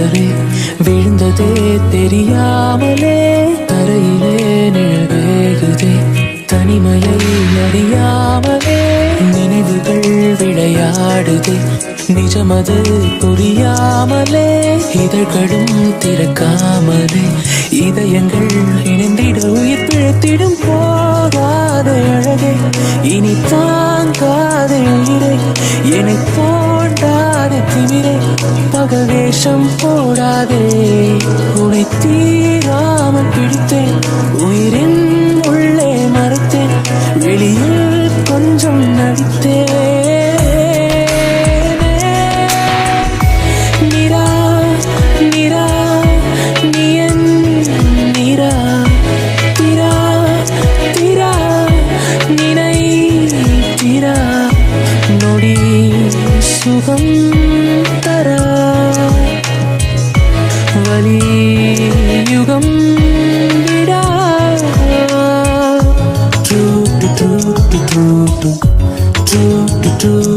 நிலவே விழுந்ததே தெரியாமலே தரையிலே நிழல் வேகுதே தனிமையை அறியாமலே நினைவுகள் விளையாடுதே. நிஜமது புரியாமலே இதழ்களும் திறக்காமலே. இதயங்கள் இணைந்திட உயிர் பிழைத்திடும் போகாத அழகே. இனி தாங்காத உயிரை என்னை வேஷம் போடாதே. உனை தீராமல் பிடித்தேன். உயிரின் உள்ளே மறைத்தேன். வெளியில் கொஞ்சம் நடித்தேன். நிரா நிரா நீ என் நிரா. திரா திரா நினை திரா. நொடி சுகம் தரா. true